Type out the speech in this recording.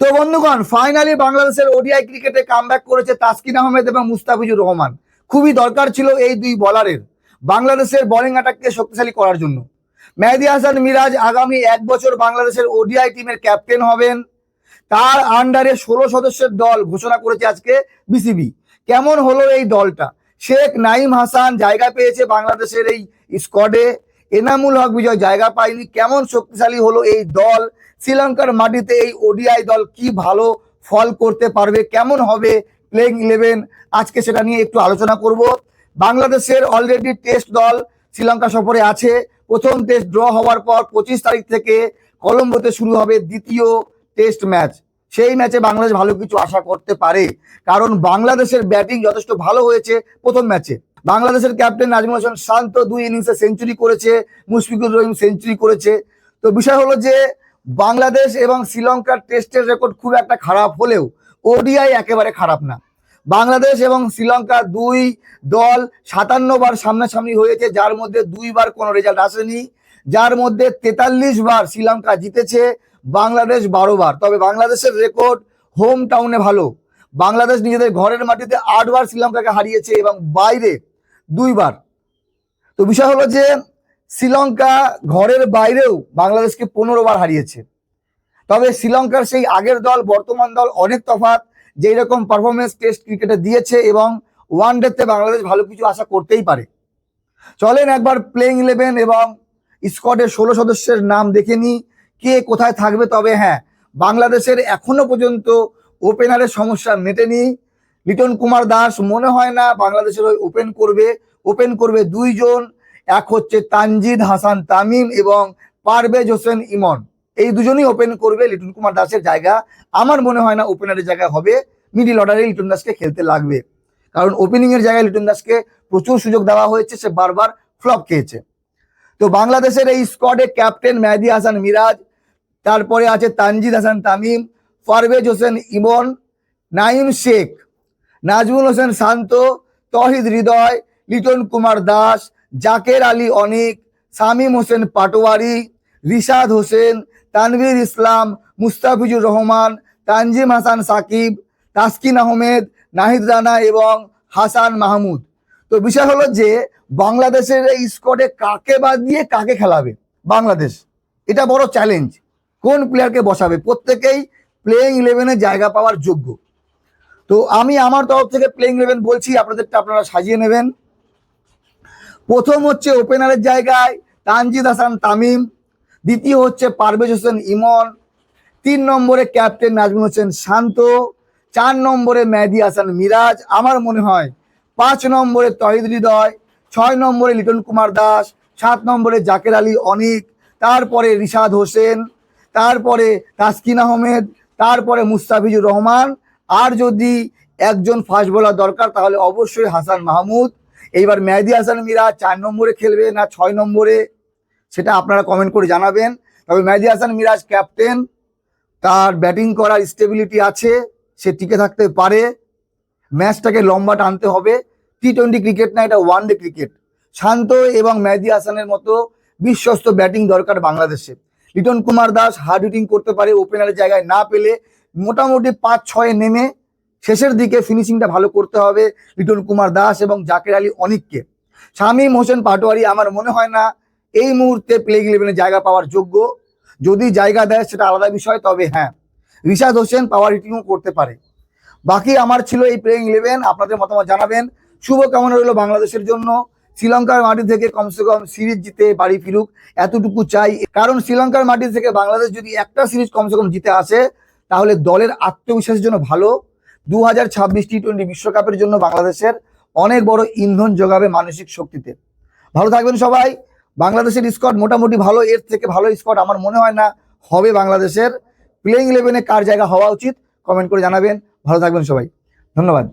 তো বন্ধুগণ ফাইনালি বাংলাদেশের ওডিআই ক্রিকেটে কামব্যাক করেছে তাসকিন আহমেদ এবং মুস্তাফিজুর রহমান। খুবই দরকার ছিল এই দুই বলারের বাংলাদেশের বোলিং অ্যাটাককে শক্তিশালী করার জন্য। মেহেদি হাসান মিরাজ আগামী এক বছর বাংলাদেশের ওডিআই টিমের ক্যাপ্টেন হবেন। তার আন্ডারে ষোলো সদস্যের দল ঘোষণা করেছে আজকে বিসিবি কেমন হলো এই দলটা? শেখ নাইম হাসান জায়গা পেয়েছে বাংলাদেশের এই স্কোয়াডে এনামুল হক বিজয় জায়গা পায়নি, কেমন শক্তিশালী হলো এই দল? শ্রীলঙ্কার মাটিতে এই ওডিআই দল কি ভালো ফল করতে পারবে? কেমন হবে প্লেইং ইলেভেন আজকে সেটা নিয়ে একটু আলোচনা করব। বাংলাদেশের অলরেডি টেস্ট দল শ্রীলঙ্কা সফরে আছে। প্রথম টেস্ট ড্র হওয়ার পর পঁচিশ তারিখ থেকে কলম্বোতে শুরু হবে দ্বিতীয় টেস্ট ম্যাচ সেই ম্যাচে বাংলাদেশ ভালো কিছু আশা করতে পারে। কারণ বাংলাদেশের ব্যাটিং যথেষ্ট ভালো হয়েছে প্রথম ম্যাচে বাংলাদেশের ক্যাপ্টেন নাজমুল হাসান শান্ত দুই ইনিংসে সেঞ্চুরি করেছে, মুশফিকুর রহিম সেঞ্চুরি করেছে। তো বিষয় হলো যে, বাংলাদেশ এবং শ্রীলঙ্কার টেস্টের রেকর্ড খুব একটা খারাপ হলেও ওডিআই একেবারে খারাপ না। বাংলাদেশ এবং শ্রীলঙ্কা দুই দল সাতান্ন বার সামনাসামনি হয়েছে, যার মধ্যে দুইবার কোনো রেজাল্ট আসেনি। যার মধ্যে তেতাল্লিশ বার শ্রীলঙ্কা জিতেছে, বাংলাদেশ বারো বার। তবে বাংলাদেশের রেকর্ড হোম টাউনে ভালো। বাংলাদেশ নিজেদের ঘরের মাটিতে আটবার শ্রীলঙ্কাকে হারিয়েছে এবং বাইরে দুইবার। তো বিষয় হলো যে, শ্রীলঙ্কা ঘরের বাইরেও বাংলাদেশকে পনেরো বার হারিয়েছে। তবে শ্রীলঙ্কার সেই আগের দল, বর্তমান দল অনেক তফাৎ, যেই রকম পারফরমেন্স টেস্ট ক্রিকেটে দিয়েছে এবং ওয়ান ডেতে বাংলাদেশ ভালো কিছু আশা করতেই পারে। চলেন একবার প্লেইং ইলেভেন এবং স্কোয়াডের ষোলো সদস্যের নাম দেখে নিই, কে কোথায় থাকবে। তবে হ্যাঁ বাংলাদেশের এখনও পর্যন্ত ওপেনারের সমস্যা মেটেনি। লিটন কুমার দাস মনে হয় না বাংলাদেশের ওই ওপেন করবে। ওপেন করবে দুইজন, এক হচ্ছে তানজিদ হাসান তামিম এবং পারভেজ হোসেন ইমন। এই দুজনই ওপেন করবে লিটন কুমার দাসের জায়গা। আমার মনে হয় না ওপেনারের জায়গা হবে। মিডিল অর্ডারে লিটন দাসকে খেলতে লাগবে। কারণ ওপেনিং এর জায়গায় লিটন দাসকে প্রচুর সুযোগ দেওয়া হয়েছে, সে বারবার ফ্লপ খেয়েছে। তো বাংলাদেশের এই স্কোয়াডে ক্যাপ্টেন মেহেদি হাসান মিরাজ, তারপরে আছে তানজিদ হাসান তামিম, পারভেজ হোসেন ইমন নাইম শেখ। নাজমুল হোসেন শান্ত, তহিদ হৃদয়, লিটন কুমার দাস, জাকের আলী অনিক সামিম হোসেন পাটোয়ারি, রিশাদ হোসেন, তানভীর ইসলাম, মুস্তাফিজুর রহমান, তানজিম হাসান সাকিব, তাসকিন আহমেদ, নাহিদ রানা এবং হাসান মাহমুদ। তো বিষয় হলো যে, বাংলাদেশের এই স্কোয়াডে কাকে বাদ দিয়ে কাকে খেলাবে? বাংলাদেশ। এটা বড় চ্যালেঞ্জ কোন প্লেয়ারকে বসাবে? প্রত্যেকেই প্লেয়িং ইলেভেনে জায়গা পাওয়ার যোগ্য। তো আমি আমার তরফ থেকে প্লেইং ইলেভেন বলছি, আপনাদেরটা আপনারা সাজিয়ে নেবেন। প্রথম হচ্ছে ওপেনারের জায়গায় তানজিদ হাসান তামিম, দ্বিতীয় হচ্ছে পারভেজ হোসেন ইমন, তিন নম্বরে ক্যাপ্টেন নাজমুল হোসেন শান্ত, চার নম্বরে মেহেদি হাসান মিরাজ। আমার মনে হয় পাঁচ নম্বরে তহিদ হৃদয়, ছয় নম্বরে লিটন কুমার দাস, সাত নম্বরে জাকের আলী অনিক, তারপরে রিশাদ হোসেন, তারপরে তাসকিন আহমেদ, তারপরে মুস্তাফিজুর রহমান আর যদি একজন ফাস্ট বোলার দরকার, তাহলে অবশ্যই হাসান মাহমুদ। এইবার মেহেদি হাসান মিরাজ চার নম্বরে খেলবে না ছয় নম্বরে, সেটা আপনারা কমেন্ট করে জানাবেন। তবে মেহেদি হাসান মিরাজ ক্যাপ্টেন তার ব্যাটিং করার স্টেবিলিটি আছে, সে টিকে থাকতে পারে। ম্যাচটাকে লম্বা টানতে হবে। টি টোয়েন্টি ক্রিকেট না, এটা ওয়ান ডে ক্রিকেট শান্ত এবং মেহেদি হাসানের মতো বিশ্বস্ত ব্যাটিং দরকার বাংলাদেশে। লিটন কুমার দাস হার্ড হিটিং করতে পারে ওপেনারের জায়গায় না পেলে মোটামুটি পাঁচ, ছয়ে নেমে শেষের দিকে ফিনিশিংটা ভালো করতে হবে লিটন কুমার দাস এবং জাকের আলী অনিককে। শামীম হোসেন পাটোয়ারি, আমার মনে হয় না এই মুহূর্তে প্লেগ ইলেভেনে জায়গা পাওয়ার যোগ্য। যদি জায়গা দেয় সেটা আলাদা বিষয়, তবে হ্যাঁ রিশাদ হোসেন পাওয়ার হিটিংও করতে পারে। বাকি আমার ছিল এই প্লেইং ইলেভেন আপনাদের মতামত জানাবেন। শুভ কামনা রইল বাংলাদেশের জন্য। শ্রীলঙ্কার মাটি থেকে কমসে কম সিরিজ জিতে বাড়ি ফিরুক, এতটুকু চাই। কারণ শ্রীলঙ্কার মাটি থেকে বাংলাদেশ যদি একটা সিরিজ কমসে কম জিতে আসে তাহলে দলের আত্মবিশ্বাসের জন্য ভালো। দু হাজার ছাব্বিশ টি টোয়েন্টি বিশ্বকাপের জন্য বাংলাদেশের অনেক বড় ইন্ধন যোগাবে মানসিক শক্তিতে। ভালো থাকবেন সবাই। বাংলাদেশের স্কোয়াড মোটামুটি ভালো, এর থেকে ভালো স্কোয়াড আমার মনে হয় না হবে বাংলাদেশের। প্লেইং ইলেভেনে কার জায়গা হওয়া উচিত? কমেন্ট করে জানাবেন। ভালো থাকবেন সবাই। ধন্যবাদ।